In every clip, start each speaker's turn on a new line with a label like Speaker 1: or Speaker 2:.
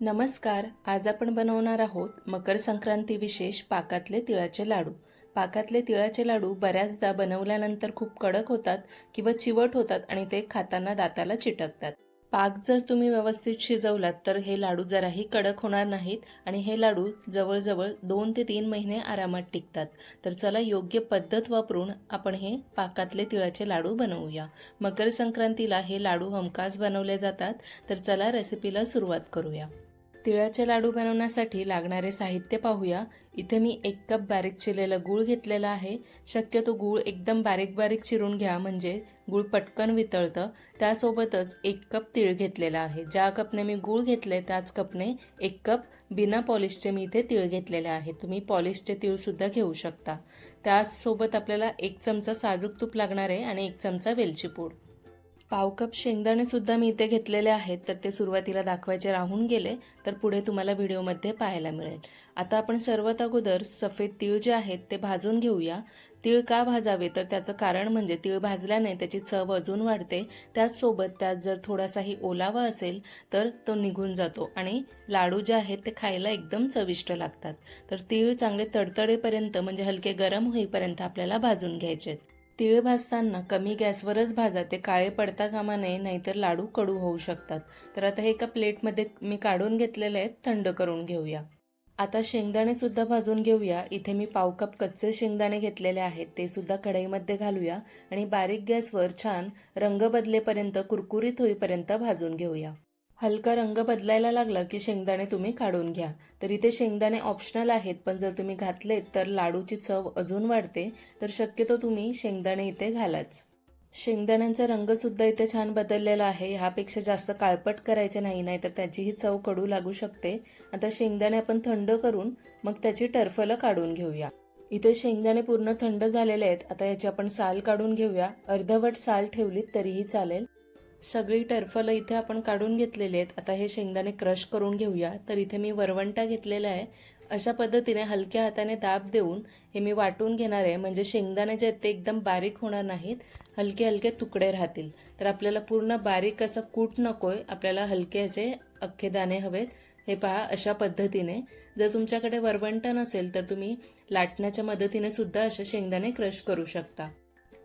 Speaker 1: नमस्कार आज आपण बनवणार आहोत मकर संक्रांती विशेष पाकातले तिळाचे लाडू. पाकातले तिळाचे लाडू बऱ्याचदा बनवल्यानंतर खूप कडक होतात किंवा चिवट होतात आणि ते खाताना दाताला चिटकतात. पाक जर तुम्ही व्यवस्थित शिजवलात तर हे लाडू जराही कडक होणार नाहीत आणि हे लाडू जवळजवळ दोन ते तीन महिने आरामात टिकतात. तर चला योग्य पद्धत वापरून आपण हे पाकातले तिळाचे लाडू बनवूया. मकर संक्रांतीला हे लाडू हमखास बनवले जातात. तर चला रेसिपीला सुरुवात करूया. तिळाचे लाडू बनवण्यासाठी लागणारे साहित्य पाहूया. इथे मी एक कप बारीक चिरलेला गूळ घेतलेला आहे. शक्यतो गूळ एकदम बारीक बारीक चिरून घ्या म्हणजे गूळ पटकन वितळतं. त्यासोबतच एक कप तीळ घेतलेला आहे. ज्या कपने मी गूळ घेतले त्याच कपने एक कप बिना पॉलिशचे मी इथे तीळ घेतलेले आहे. तुम्ही पॉलिशचे तीळसुद्धा घेऊ शकता. त्याचसोबत आपल्याला एक चमचा साजूक तूप लागणार आहे आणि एक चमचा वेलची पूड. पाव कप शेंगदाणे सुद्धा मी इथे घेतलेले आहेत तर ते सुरुवातीला दाखवायचे राहून गेले तर पुढे तुम्हाला व्हिडिओमध्ये पाहायला मिळेल. आता आपण सर्वात अगोदर सफेद तीळ जे आहेत ते भाजून घेऊया. तीळ का भाजावे? तर त्याचं कारण म्हणजे तीळ भाजल्याने त्याची चव अजून वाढते. त्याचसोबत त्यात जर थोडासाही ओलावा असेल तर तो निघून जातो आणि लाडू जे आहेत ते खायला एकदम चविष्ट लागतात. तर तीळ चांगले तडतडेपर्यंत म्हणजे हलके गरम होईपर्यंत आपल्याला भाजून घ्यायचे आहेत. तीळ भाजताना कमी गॅसवरच भाजा ते काळे पडता कामा नये नाहीतर लाडू कडू होऊ शकतात. तर आता हे एका प्लेटमध्ये मी काढून घेतलेले आहेत थंड करून घेऊया. आता शेंगदाणे सुद्धा भाजून घेऊया. इथे मी पाव कप कच्चे शेंगदाणे घेतलेले आहेत ते सुद्धा कढईमध्ये घालूया आणि बारीक गॅसवर छान रंग बदलेपर्यंत कुरकुरीत होईपर्यंत भाजून घेऊया. हलका रंग बदलायला लागला की शेंगदाणे तुम्ही काढून घ्या. तर इथे शेंगदाणे ऑप्शनल आहेत पण जर तुम्ही घातलेत तर लाडूची चव अजून वाढते तर शक्यतो तुम्ही शेंगदाणे इथे घालाच. शेंगदाण्यांचा रंगसुद्धा इथे छान बदललेला आहे. ह्यापेक्षा जास्त काळपट करायचे नाही नाही तर त्याचीही चव कडू लागू शकते. आता शेंगदाणे आपण थंड करून मग त्याची टर्फलं काढून घेऊया. इथे शेंगदाणे पूर्ण थंड झालेले आहेत. आता याची आपण साल काढून घेऊया. अर्धवट साल ठेवलीत तरीही चालेल. सगळी टर्फलं इथे आपण काढून घेतलेली आहेत. आता हे शेंगदाणे क्रश करून घेऊया. तर इथे मी वरवंटा घेतलेला आहे. अशा पद्धतीने हलक्या हाताने दाब देऊन हे मी वाटून घेणार आहे. म्हणजे शेंगदाणे जे आहेत ते एकदम बारीक होणार नाहीत. हलके हलके तुकडे राहतील. तर आपल्याला पूर्ण बारीक असं कूट नको आहे आपल्याला हलके ह्याचे अख्खे दाणे हवेत. हे पहा अशा पद्धतीने. जर तुमच्याकडे वरवंटा नसेल तर तुम्ही लाटण्याच्या मदतीने सुद्धा असे शेंगदाणे क्रश करू शकता.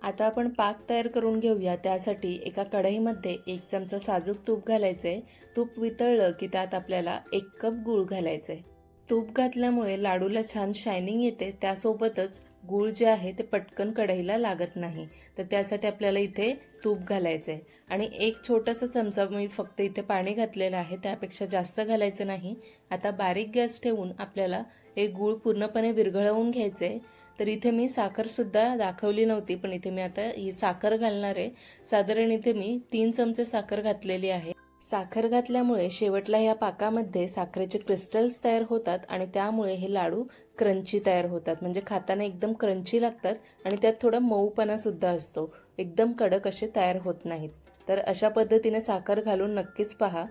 Speaker 1: आता आपण पाक तयार करून घेऊया. त्यासाठी एका कढईमध्ये एक चमचा साजूक तूप घालायचं. आहे तूप वितळलं की त्यात आपल्याला एक कप गूळ घालायचं. आहे तूप घातल्यामुळे लाडूला छान शायनिंग येते. त्यासोबतच गूळ जे आहे ते पटकन कढईला लागत नाही. तर त्यासाठी आपल्याला इथे तूप घालायचं. आहे आणि एक छोटासा चमचा मी फक्त इथे पाणी घातलेलं आहे. त्यापेक्षा जास्त घालायचं नाही. आता बारीक गॅस ठेवून आपल्याला हे गूळ पूर्णपणे विरघळवून घ्यायचं. आहे तर इथे मी साखरसुद्धा दाखवली नव्हती पण इथे मी आता ही साखर घालणार आहे. साधारण इथे मी तीन चमचे साखर घातलेली आहे. साखर घातल्यामुळे शेवटला ह्या पाकामध्ये साखरेचे क्रिस्टल्स तयार होतात आणि त्यामुळे हे लाडू क्रंची तयार होतात. म्हणजे खाताना एकदम क्रंची लागतात आणि त्यात थोडा मऊपणासुद्धा असतो. एकदम कडक असे तयार होत नाहीत. तर अशा पद्धतीने साखर घालून नक्कीच पहा.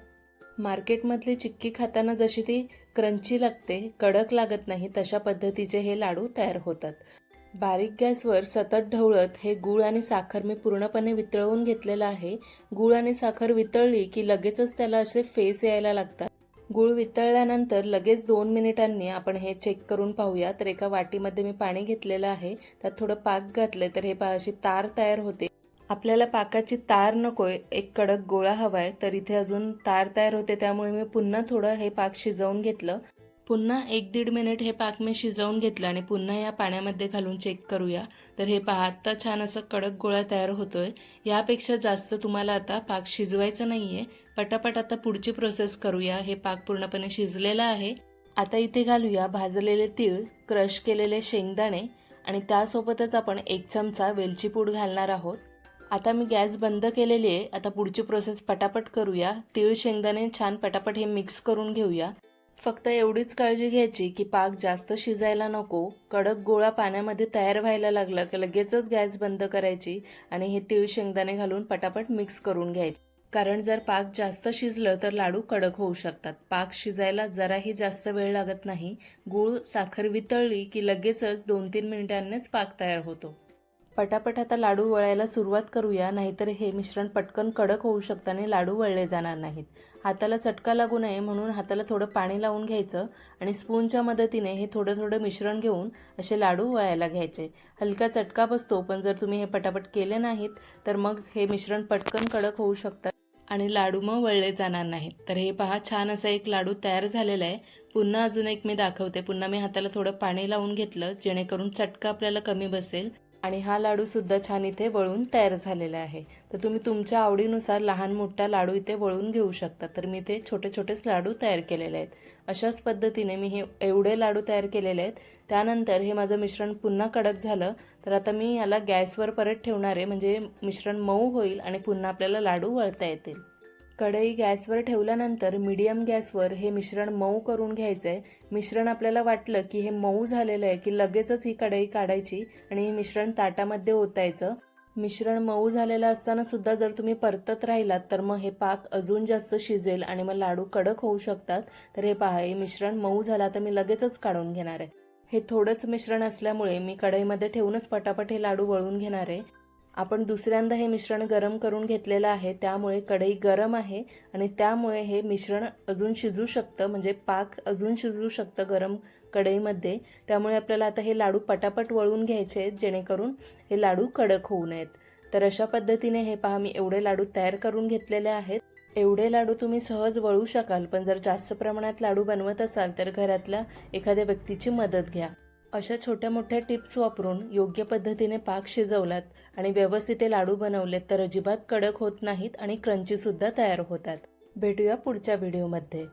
Speaker 1: मार्केटमधली चिक्की खाताना जशी ती क्रंची लागते कडक लागत नाही तशा पद्धतीचे हे लाडू तयार होतात. बारीक गॅसवर सतत ढवळत हे गूळ आणि साखर मी पूर्णपणे वितळवून घेतलेलं आहे. गूळ आणि साखर वितळली की लगेचच त्याला असे फेस यायला लागतात. गूळ वितळल्यानंतर लगेच दोन मिनिटांनी आपण हे चेक करून पाहूया. तर एका वाटीमध्ये मी पाणी घेतलेलं आहे. त्यात थोडं पाक घातलं तर हे पहा अशी तार तयार होते. आपल्याला पाकाची तार नकोय एक कडक गोळा हवाय. तर इथे अजून तार तयार होते. त्यामुळे मी पुन्हा थोडं हे पाक शिजवून घेतलं. पुन्हा एक दीड मिनिट हे पाक मी शिजवून घेतलं आणि पुन्हा या पाण्यामध्ये घालून चेक करूया. तर हे पहा आत्ता छान असं कडक गोळा तयार होतोय. यापेक्षा जास्त तुम्हाला आता पाक शिजवायचं आहे पटापट आता पुढची प्रोसेस करूया. हे पाक पूर्णपणे शिजलेलं आहे. आता इथे घालूया भाजलेले तीळ क्रश केलेले शेंगदाणे आणि त्यासोबतच आपण एक चमचा वेलची पूड घालणार आहोत. आता मी गॅस बंद केलेली आहे. आता पुढची प्रोसेस पटापट करूया. तीळ शेंगदाणे छान पटापट हे मिक्स करून घेऊया. फक्त एवढीच काळजी घ्यायची की पाक जास्त शिजायला नको. कडक गोळा पाण्यामध्ये तयार व्हायला लागला की लगेचच गॅस बंद करायची आणि हे तीळ शेंगदाणे घालून पटापट मिक्स करून घ्यायचे. कारण जर पाक जास्त शिजलं तर लाडू कडक होऊ शकतात. पाक शिजायला जराही जास्त वेळ लागत नाही. गूळ साखर वितळली की लगेचच दोन तीन मिनिटांनीच पाक तयार होतो. पटापट आता लाडू वळायला सुरुवात करूया नाहीतर हे मिश्रण पटकन कडक होऊ शकतं आणि लाडू वळले जाणार नाहीत. हाताला चटका लागू नये म्हणून हाताला थोडं पाणी लावून घ्यायचं आणि स्पूनच्या मदतीने हे थोडं थोडं मिश्रण घेऊन असे लाडू वळायला घ्यायचे. हलका चटका बसतो पण जर तुम्ही हे पटापट केले नाहीत तर मग हे मिश्रण पटकन कडक होऊ शकतात आणि लाडू मग वळले जाणार नाहीत. तर हे पहा छान असा एक लाडू तयार झालेला आहे. पुन्हा अजून एक मी दाखवते. पुन्हा मी हाताला थोडं पाणी लावून घेतलं जेणेकरून चटका आपल्याला कमी बसेल. आणि हा लाडूसुद्धा छान इथे वळून तयार झालेला आहे. तर तुम्ही तुमच्या आवडीनुसार लहान मोठा लाडू इथे वळून घेऊ शकता. तर मी ते छोटे छोटेच लाडू तयार केलेले आहेत. अशाच पद्धतीने मी हे एवढे लाडू तयार केलेले आहेत. त्यानंतर हे माझं मिश्रण पुन्हा कडक झालं. तर आता मी याला गॅसवर परत ठेवणार आहे. म्हणजे मिश्रण मऊ होईल आणि पुन्हा आपल्याला लाडू वळता येतील. कढई गॅसवर ठेवल्यानंतर मीडियम गॅसवर हे मिश्रण मऊ करून घ्यायचं आहे मिश्रण आपल्याला वाटलं की हे मऊ झालेलं आहे की लगेचच ही कढई काढायची आणि हे मिश्रण ताटामध्ये ओतायचं. मिश्रण मऊ झालेलं असताना सुद्धा जर तुम्ही परतत राहिलात तर मग हे पाक अजून जास्त शिजेल आणि मग लाडू कडक होऊ शकतात. तर हे पहा हे मिश्रण मऊ झालं तर मी लगेचच काढून घेणार आहे. हे थोडंच मिश्रण असल्यामुळे मी कढईमध्ये ठेवूनच पटापट हे लाडू वळून घेणार आहे. आपण दुसऱ्यांदा हे मिश्रण गरम करून घेतलेलं आहे त्यामुळे कढई गरम आहे आणि त्यामुळे हे मिश्रण अजून शिजू शकतं म्हणजे पाक अजून शिजू शकतं गरम कढईमध्ये. त्यामुळे आपल्याला आता हे लाडू पटापट वळून घ्यायचे आहेत जेणेकरून हे लाडू कडक होऊ नयेत. तर अशा पद्धतीने हे पहा मी एवढे लाडू तयार करून घेतलेले आहेत. एवढे लाडू तुम्ही सहज वळू शकाल पण जर जास्त प्रमाणात लाडू बनवत असाल तर घरातल्या एखाद्या व्यक्तीची मदत घ्या. अशा छोट्या मोठ्या टिप्स वापरून योग्य पद्धतीने पाक शिजवलात आणि व्यवस्थित ते लाडू बनवलेत तर अजिबात कडक होत नाहीत आणि क्रंचीसुद्धा तयार होतात. भेटूया पुढच्या व्हिडिओमध्ये